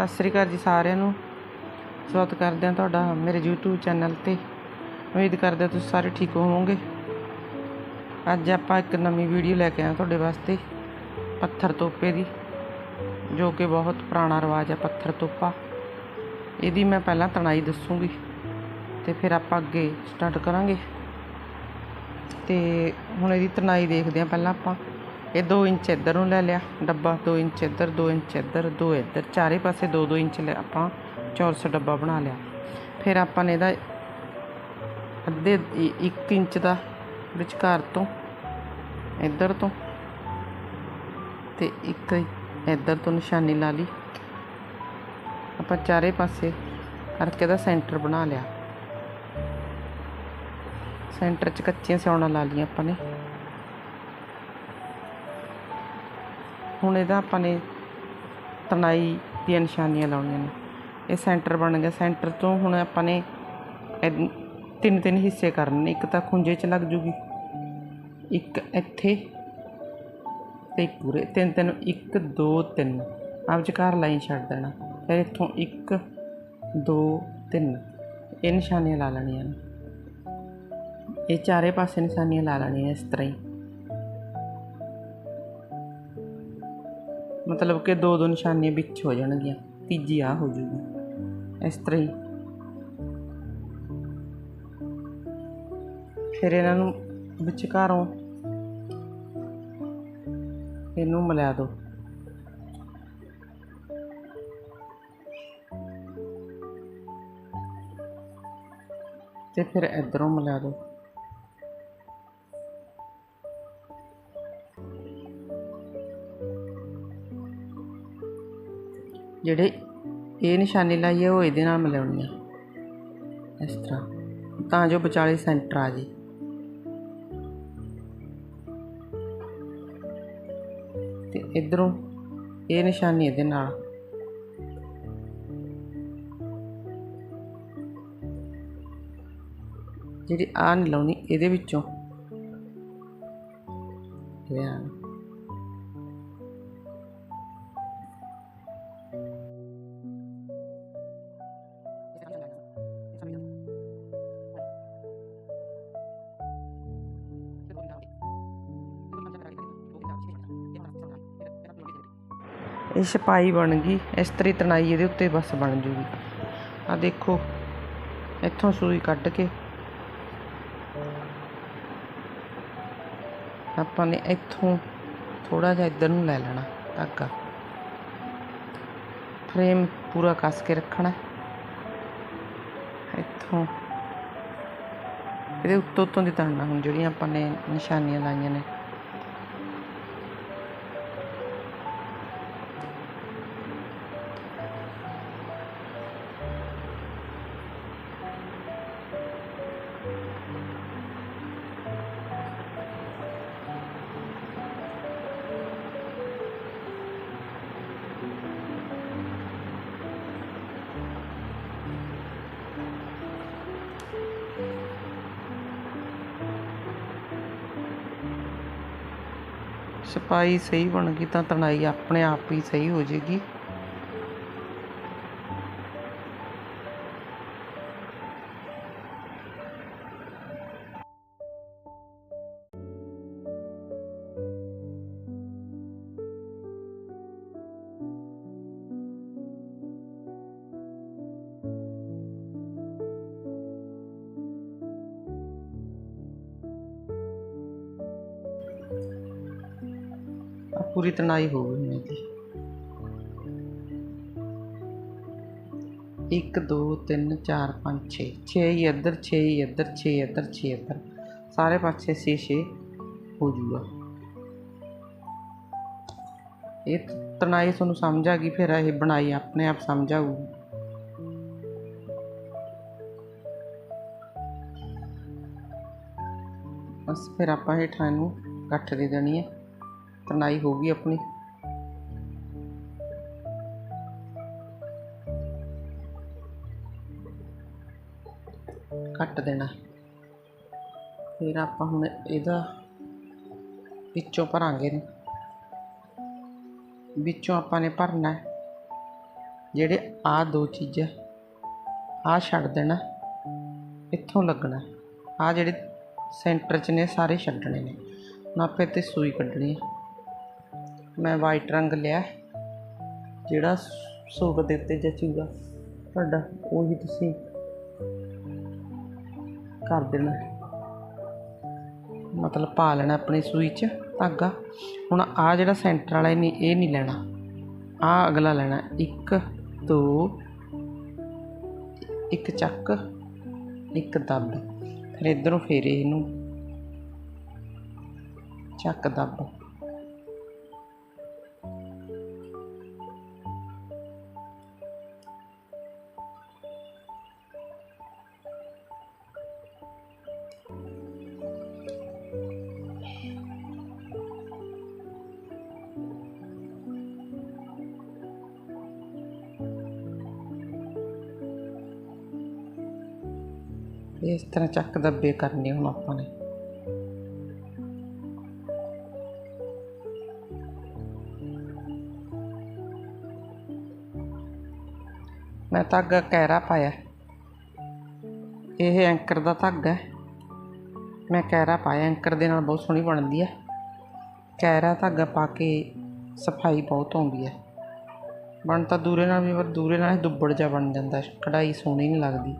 ਸਤਿ ਸ੍ਰੀ ਅਕਾਲ ਜੀ ਸਾਰਿਆਂ ਨੂੰ। ਸਵਾਗਤ ਕਰਦੇ ਹਾਂ ਤੁਹਾਡਾ ਮੇਰੇ YouTube ਚੈਨਲ ਤੇ। ਉਮੀਦ ਕਰਦੇ ਤੁਸੀਂ ਸਾਰੇ ਠੀਕ ਹੋਵੋਗੇ। ਅੱਜ ਆਪਾਂ ਇੱਕ ਨਵੀਂ ਵੀਡੀਓ ਲੈ ਕੇ ਆਏ ਤੁਹਾਡੇ ਵਾਸਤੇ, ਪੱਥਰ ਤੋਪੇ ਦੀ, ਜੋ ਕਿ ਬਹੁਤ ਪੁਰਾਣਾ ਰਿਵਾਜ ਹੈ, ਪੱਥਰ ਤੋਪਾ। ਇਹਦੀ ਮੈਂ ਪਹਿਲਾਂ ਤਣਾਈ ਦੱਸੂਗੀ ਤੇ ਫਿਰ ਆਪਾਂ ਅੱਗੇ ਸਟਾਰਟ ਕਰਾਂਗੇ। ਤੇ ਹੁਣ ਇਹਦੀ ਤਣਾਈ ਦੇਖਦੇ ਹਾਂ ਪਹਿਲਾਂ ਆਪਾਂ। ਇਹ 2 ਇੰਚ ਇੱਧਰ ਨੂੰ ਲੈ ਲਿਆ, ਡੱਬਾ 2 ਇੰਚ ਇੱਧਰ 2 ਇੰਚ ਇੱਧਰ 2 ਇੱਧਰ, ਚਾਰੇ ਪਾਸੇ 2-2 ਇੰਚ ਲੈ ਆਪਾਂ ਚੌਰਸ ਡੱਬਾ ਬਣਾ ਲਿਆ। ਫਿਰ ਆਪਾਂ ਨੇ ਇਹਦਾ ਅੱਧੇ 1 ਇੰਚ ਦਾ ਵਿਚਕਾਰ ਤੋਂ ਇੱਧਰ ਤੋਂ ਤੇ ਇੱਕ ਇੱਧਰ ਤੋਂ ਨਿਸ਼ਾਨੀ ਲਾ ਲਈ। ਆਪਾਂ ਚਾਰੇ ਪਾਸੇ ਕਰਕੇ ਦਾ ਸੈਂਟਰ ਬਣਾ ਲਿਆ। ਸੈਂਟਰ 'ਚ ਕੱਚੀਆਂ ਸਿਉਣਾ ਲਾ ਲਈਆਂ ਆਪਾਂ ਨੇ। ਹੁਣ ਇਹਦਾ ਆਪਾਂ ਨੇ ਤਣਾਈ ਦੀਆਂ ਨਿਸ਼ਾਨੀਆਂ ਲਾਉਣੀਆਂ ਨੇ। ਇਹ ਸੈਂਟਰ ਬਣ ਗਿਆ। ਸੈਂਟਰ ਤੋਂ ਹੁਣ ਆਪਾਂ ਨੇ ਤਿੰਨ ਤਿੰਨ ਹਿੱਸੇ ਕਰਨੇ ਇੱਕ ਤਾਂ ਖੁੰਝੇ 'ਚ ਲੱਗ ਜੂਗੀ। ਇੱਕ ਇੱਥੇ ਤੇ ਇੱਕ ਪੂਰੇ ਤਿੰਨ ਤਿੰਨ 1 2 3 ਆਪ ਵਿਚਕਾਰ ਲਾਈਨ ਛੱਡ ਦੇਣਾ। ਫਿਰ ਇੱਥੋਂ 1 2 3 ਇਹ ਨਿਸ਼ਾਨੀਆਂ ਲਾ ਲੈਣੀਆਂ ਨੇ। ਇਹ ਚਾਰੇ ਪਾਸੇ ਨਿਸ਼ਾਨੀਆਂ ਲਾ ਲੈਣੀਆਂ ਇਸ ਤਰ੍ਹਾਂ ਹੀ। ਮਤਲਬ ਕਿ ਦੋ ਦੋ ਨਿਸ਼ਾਨੀਆਂ ਵਿੱਚ ਹੋ ਜਾਣਗੀਆਂ, ਤੀਜੀ ਆ ਹੋ ਜੂਗੀ। ਇਸ ਤਰ੍ਹਾਂ ਹੀ। ਫਿਰ ਇਹਨਾਂ ਨੂੰ ਵਿਚਕਾਰੋਂ ਇਹਨੂੰ ਮਿਲਾ ਦਿਓ ਤੇ ਫਿਰ ਇਧਰੋਂ ਮਿਲਾ ਦਿਓ ਜਿਹੜੇ ਇਹ ਨਿਸ਼ਾਨੀ ਲਾਈ ਹੈ ਉਹ ਇਹਦੇ ਨਾਲ ਮਿਲਾਉਣੀ ਆ। ਇਸ ਤਰ੍ਹਾਂ। ਤਾਂ ਜੋ ਵਿਚਾਲੇ ਸੈਂਟਰ ਆ ਜੇ। ਤੇ ਇਧਰੋਂ ਇਹ ਨਿਸ਼ਾਨੀ ਇਹਦੇ ਨਾਲ। ਜਿਹੜੀ ਆ ਨਹੀਂ ਲਾਉਣੀ ਇਹਦੇ ਵਿੱਚੋਂ। ਇਹ ਇਹ ਛਪਾਈ ਬਣ ਗਈ। ਇਸ ਤਰੀ ਤਣਾਈ ਇਹਦੇ ਉੱਤੇ ਬਸ ਬਣ ਜੂਗੀ। ਆ ਦੇਖੋ, ਇੱਥੋਂ ਸੂਈ ਕੱਢ ਕੇ ਆਪਾਂ ਨੇ ਇੱਥੋਂ ਥੋੜਾ ਜਿਹਾ ਇੱਧਰ ਨੂੰ ਲੈ ਲੈਣਾ, ਧਾਗਾ। ਫਰੇਮ ਪੂਰਾ ਕੱਸ ਕੇ ਰੱਖਣਾ। ਇੱਥੋਂ ਇਹਦੇ ਉੱਤੋਂ ਉੱਤੋਂ ਦੀ ਤਣਨਾ ਹੁਣ ਜਿਹੜੀਆਂ ਆਪਾਂ ਨੇ ਨਿਸ਼ਾਨੀਆਂ ਲਾਈਆਂ ਨੇ। ਸਪਾਈ ਸਹੀ ਬਣ ਗਈ ਤਾਂ ਤਣਾਈ ਆਪਣੇ ਆਪ ਹੀ ਸਹੀ ਹੋ ਜਾਵੇਗੀ ਪੂਰੀ ਤਣਾਈ ਹੋ ਗਈ ਹੁਣ ਇਹਦੀ 1 2 3 4 5 6 6 ਹੀ ਇੱਧਰ 6 ਹੀ ਇੱਧਰ 6 ਇੱਧਰ 6 ਇੱਧਰ। ਸਾਰੇ ਪਾਸੇ 6 6 ਹੋ ਜੂਗਾ। ਇਹ ਤਣਾਈ ਤੁਹਾਨੂੰ ਸਮਝ ਆ ਗਈ, ਫਿਰ ਇਹ ਬਣਾਈ ਆਪਣੇ ਆਪ ਸਮਝ ਆਊਗੀ। ਬਸ ਫਿਰ ਆਪਾਂ ਹੇਠਾਂ ਨੂੰ ਗੱਠ ਦੇ ਦੇਣੀ ਹੈ। ਤਨਾਈ ਹੋ ਗਈ ਆਪਣੀ। ਕੱਟ ਦੇਣਾ। ਫਿਰ ਆਪਾਂ ਹੁਣ ਇਹਦਾ ਵਿੱਚੋਂ ਭਰਾਂਗੇ ਇਹਨੂੰ। ਵਿੱਚੋਂ ਆਪਾਂ ਨੇ ਭਰਨਾ ਜਿਹੜੇ ਆ ਦੋ ਚੀਜ਼ਾਂ ਆ ਛੱਡ ਦੇਣਾ, ਇੱਥੋਂ ਲੱਗਣਾ। ਆ ਜਿਹੜੇ ਸੈਂਟਰ 'ਚ ਨੇ, ਸਾਰੇ ਛੱਡਣੇ ਨੇ। ਹੁਣ ਆਪਾਂ ਤੇ ਸੂਈ ਕੱਢਣੀ ਹੈ ਮੈਂ ਵਾਈਟ ਰੰਗ ਲਿਆ ਜਿਹੜਾ ਸੂਟ ਦੇ ਉੱਤੇ ਜਚੂਗਾ ਤੁਹਾਡਾ ਉਹੀ ਤੁਸੀਂ ਕਰ ਦੇਣਾ ਮਤਲਬ ਪਾ ਲੈਣਾ ਆਪਣੀ ਸੂਈ 'ਚ ਧਾਗਾ। ਹੁਣ ਆ ਜਿਹੜਾ ਸੈਂਟਰ ਵਾਲਾ, ਇਹ ਨਹੀਂ ਇਹ ਨਹੀਂ ਲੈਣਾ। ਆ ਅਗਲਾ ਲੈਣਾ ਇੱਕ, ਦੋ, ਇੱਕ ਚੱਕ, ਇੱਕ ਦੱਬ। ਫਿਰ ਇਧਰੋਂ ਫੇਰੇ ਇਹਨੂੰ ਚੱਕ ਦੱਬ। ਇਸ ਤਰ੍ਹਾਂ ਚੱਕ ਦੱਬੇ ਕਰਨੇ ਹੁਣ ਆਪਾਂ ਨੇ। ਮੈਂ ਧਾਗਾ ਕਹਿਰਾ ਪਾਇਆ। ਇਹ ਐਂਕਰ ਦਾ ਧਾਗਾ ਹੈ। ਮੈਂ ਕਹਿਰਾ ਪਾਇਆ, ਐਂਕਰ ਦੇ ਨਾਲ ਬਹੁਤ ਸੋਹਣੀ ਬਣਦੀ ਹੈ। ਕਹਿਰਾ ਧਾਗਾ ਪਾ ਕੇ ਸਫ਼ਾਈ ਬਹੁਤ ਆਉਂਦੀ ਹੈ। ਬਣ ਤਾਂ ਦੂਰੇ ਨਾਲ ਵੀ, ਪਰ ਦੂਰੇ ਨਾਲ ਇਹ ਦੁੱਬੜ ਜਾ ਬਣ ਜਾਂਦਾ ਕਢਾਈ ਸੋਹਣੀ ਨਹੀਂ ਲੱਗਦੀ।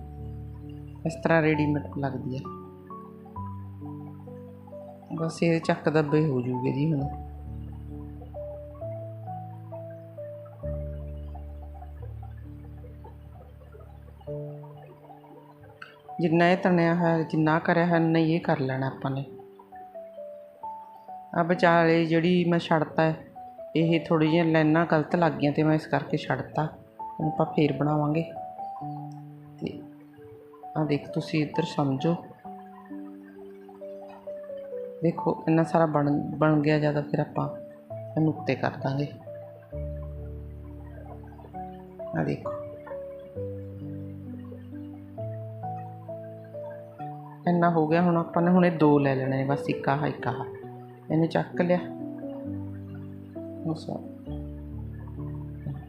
ਇਸ ਤਰ੍ਹਾਂ ਰੈਡੀਮੇਡ ਲੱਗਦੀ ਹੈ ਬਸ ਇਹ ਚੱਕ ਦੱਬੇ ਹੋ ਜੂਗੇ ਜੀ ਹੁਣ। ਜਿੰਨਾ ਇਹ ਤਣਿਆ ਹੈ ਜਿੰਨਾ ਕਰਿਆ ਹੈ ਨਾ ਇਹ ਕਰ ਲੈਣਾ ਆਪਾਂ ਨੇ। ਆ ਵਿਚਾਲੇ ਜਿਹੜੀ ਮੈਂ ਛੱਡਤਾ ਹੈ, ਇਹ ਥੋੜੀ ਜਿਹੀਆਂ ਲਾਈਨਾਂ ਗਲਤ ਲੱਗ ਗਈਆਂ ਤੇ ਮੈਂ ਇਸ ਕਰਕੇ ਛੱਡਤਾ। ਹੁਣ ਆਪਾਂ ਫੇਰ ਬਣਾਵਾਂਗੇ। ਆ ਦੇਖ, ਤੁਸੀਂ ਇੱਧਰ ਸਮਝੋ। ਦੇਖੋ, ਇੰਨਾ ਸਾਰਾ ਬਣ ਬਣ ਗਿਆ ਜ਼ਿਆਦਾ ਫਿਰ ਆਪਾਂ ਇਹਨੂੰ ਉੱਤੇ ਕਰ ਦਾਂਗੇ। ਆ ਦੇਖੋ। ਇੰਨਾ ਹੋ ਗਿਆ, ਹੁਣ ਆਪਾਂ ਨੇ ਹੁਣ ਇਹ ਦੋ ਲੈ ਲੈਣੇ ਨੇ, ਬਸ ਇੱਕ ਆਹ ਇੱਕ ਆਹ। ਇਹਨੂੰ ਚੱਕ ਲਿਆ। ਉਸ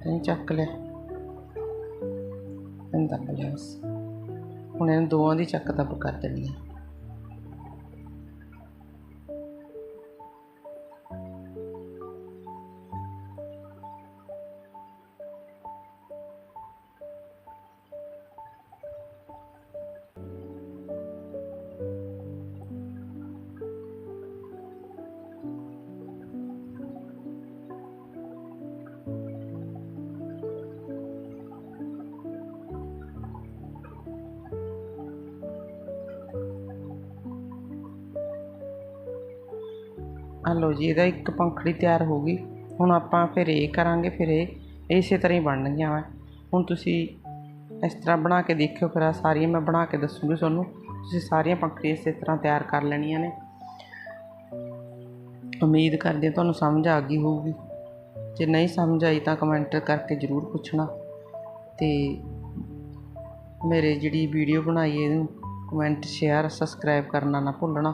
ਇਹਨੂੰ ਚੱਕ ਲਿਆ। ਇਹਨੂੰ ਦੱਬ ਲਿਆ ਬਸ। ਹੁਣ ਇਹਨਾਂ ਦੋਵਾਂ ਦੀ ਚੱਕ ਦੱਬ ਕਰ ਦੇਣੀ ਹੈ ਆ ਲਓ ਜੀ, ਇਹਦਾ ਇੱਕ ਪੰਖੜੀ ਤਿਆਰ ਹੋ ਗਈ। ਹੁਣ ਆਪਾਂ ਫਿਰ ਇਹ ਕਰਾਂਗੇ, ਫਿਰ ਇਹ ਇਸੇ ਤਰ੍ਹਾਂ ਹੀ ਬਣਨਗੀਆਂ ਵਾ। ਹੁਣ ਤੁਸੀਂ ਇਸ ਤਰ੍ਹਾਂ ਬਣਾ ਕੇ ਦੇਖਿਓ, ਫਿਰ ਆਹ ਸਾਰੀਆਂ ਮੈਂ ਬਣਾ ਕੇ ਦੱਸੂਗੀ ਤੁਹਾਨੂੰ। ਤੁਸੀਂ ਸਾਰੀਆਂ ਪੰਖੜੀਆਂ ਇਸੇ ਤਰ੍ਹਾਂ ਤਿਆਰ ਕਰ ਲੈਣੀਆਂ ਨੇ। ਉਮੀਦ ਕਰਦੇ ਤੁਹਾਨੂੰ ਸਮਝ ਆ ਗਈ ਹੋਊਗੀ। ਜੇ ਨਹੀਂ ਸਮਝ ਆਈ ਤਾਂ ਕਮੈਂਟ ਕਰਕੇ ਜ਼ਰੂਰ ਪੁੱਛਣਾ। ਤੇ ਮੇਰੇ ਜਿਹੜੀ ਵੀਡੀਓ ਬਣਾਈ ਇਹਨੂੰ ਕਮੈਂਟ, ਸ਼ੇਅਰ, ਸਬਸਕ੍ਰਾਈਬ ਕਰਨਾ ਨਾ ਭੁੱਲਣਾ।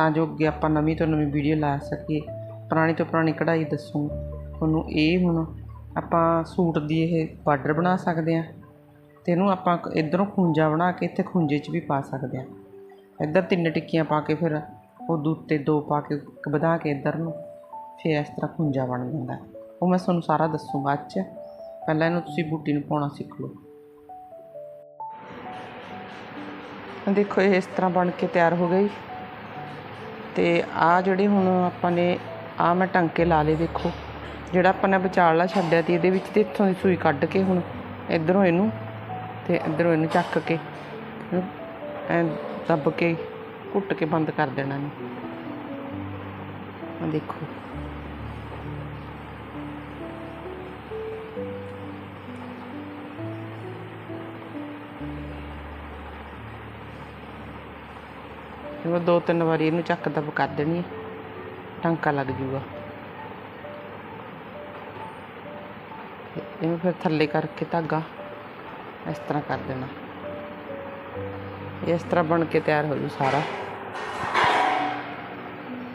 ਤਾਂ ਜੋ ਅੱਗੇ ਆਪਾਂ ਨਵੀਂ ਤੋਂ ਨਵੀਂ ਵੀਡੀਓ ਲਾ ਸਕੀਏ, ਪੁਰਾਣੀ ਤੋਂ ਪੁਰਾਣੀ ਕਢਾਈ ਦੱਸੂ। ਤੁਹਾਨੂੰ ਇਹ ਹੁਣ ਆਪਾਂ ਸੂਟ ਦੀ ਇਹ ਬਾਰਡਰ ਬਣਾ ਸਕਦੇ ਹਾਂ ਤੇ ਇਹਨੂੰ ਆਪਾਂ ਇਧਰੋਂ ਖੁੰਝਾ ਬਣਾ ਕੇ ਇੱਥੇ ਖੁੰਝੇ 'ਚ ਵੀ ਪਾ ਸਕਦੇ ਹਾਂ। ਇੱਧਰ ਤਿੰਨ ਟਿੱਕੀਆਂ ਪਾ ਕੇ ਫਿਰ ਉਹ ਦੂਤੇ ਦੋ ਪਾ ਕੇ ਵਧਾ ਕੇ ਇੱਧਰ ਨੂੰ ਫਿਰ ਇਸ ਤਰ੍ਹਾਂ ਖੁੰਝਾ ਬਣ ਜਾਂਦਾ। ਉਹ ਮੈਂ ਤੁਹਾਨੂੰ ਸਾਰਾ ਦੱਸੂ ਬਾਅਦ 'ਚ ਪਹਿਲਾਂ ਇਹਨੂੰ ਤੁਸੀਂ ਬੂਟੀ ਨੂੰ ਪਾਉਣਾ ਸਿੱਖ ਲਓ। ਦੇਖੋ ਇਹ ਇਸ ਤਰ੍ਹਾਂ ਬਣ ਕੇ ਤਿਆਰ ਹੋ ਗਈ। ਅਤੇ ਆਹ ਜਿਹੜੇ ਹੁਣ ਆਪਾਂ ਨੇ, ਆਹ ਮੈਂ ਟੰਕੇ ਲਾ ਲਏ ਦੇਖੋ। ਜਿਹੜਾ ਆਪਾਂ ਨੇ ਵਿਚਾਲਾ ਛੱਡਿਆ ਤੀ ਇਹਦੇ ਵਿੱਚ ਤੇ ਇੱਥੋਂ ਦੀ ਸੂਈ ਕੱਢ ਕੇ ਹੁਣ ਇੱਧਰੋਂ ਇਹਨੂੰ ਅਤੇ ਇੱਧਰੋਂ ਇਹਨੂੰ ਚੱਕ ਕੇ ਐਂ ਦੱਬ ਕੇ ਘੁੱਟ ਕੇ ਬੰਦ ਕਰ ਦੇਣਾ ਨੇ ਆ ਦੇਖੋ। ਫਿਰ ਮੈਂ ਦੋ ਤਿੰਨ ਵਾਰੀ ਇਹਨੂੰ ਚੱਕ ਦੱਬ ਕਰ ਦੇਣੀ ਹੈ। ਟਾਂਕਾ ਲੱਗ ਜੂਗਾ। ਤੇ ਇਹਨੂੰ ਫਿਰ ਥੱਲੇ ਕਰਕੇ ਧਾਗਾ ਇਸ ਤਰ੍ਹਾਂ ਕਰ ਦੇਣਾ। ਇਸ ਤਰ੍ਹਾਂ ਬਣ ਕੇ ਤਿਆਰ ਹੋ ਜੂ ਸਾਰਾ।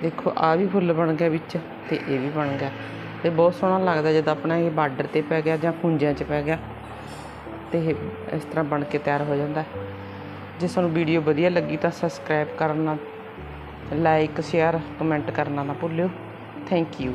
ਦੇਖੋ ਆ ਵੀ ਫੁੱਲ ਬਣ ਗਿਆ ਵਿੱਚ ਤੇ ਇਹ ਵੀ ਬਣ ਗਿਆ। ਤੇ ਬਹੁਤ ਸੋਹਣਾ ਲੱਗਦਾ ਜਦ ਆਪਣਾ ਇਹ ਬਾਰਡਰ ਤੇ ਪੈ ਗਿਆ ਜਾਂ ਕੁੰਜਿਆਂ 'ਚ ਪੈ ਗਿਆ। ਤੇ ਇਹ ਇਸ ਤਰ੍ਹਾਂ ਬਣ ਕੇ ਤਿਆਰ ਹੋ ਜਾਂਦਾ। ਜੇ ਤੁਹਾਨੂੰ ਵੀਡੀਓ ਵਧੀਆ ਲੱਗੀ ਤਾਂ ਸਬਸਕ੍ਰਾਈਬ ਕਰਨਾ, ਲਾਈਕ, ਸ਼ੇਅਰ, ਕਮੈਂਟ ਕਰਨਾ ਨਾ ਭੁੱਲਿਓ। Thank you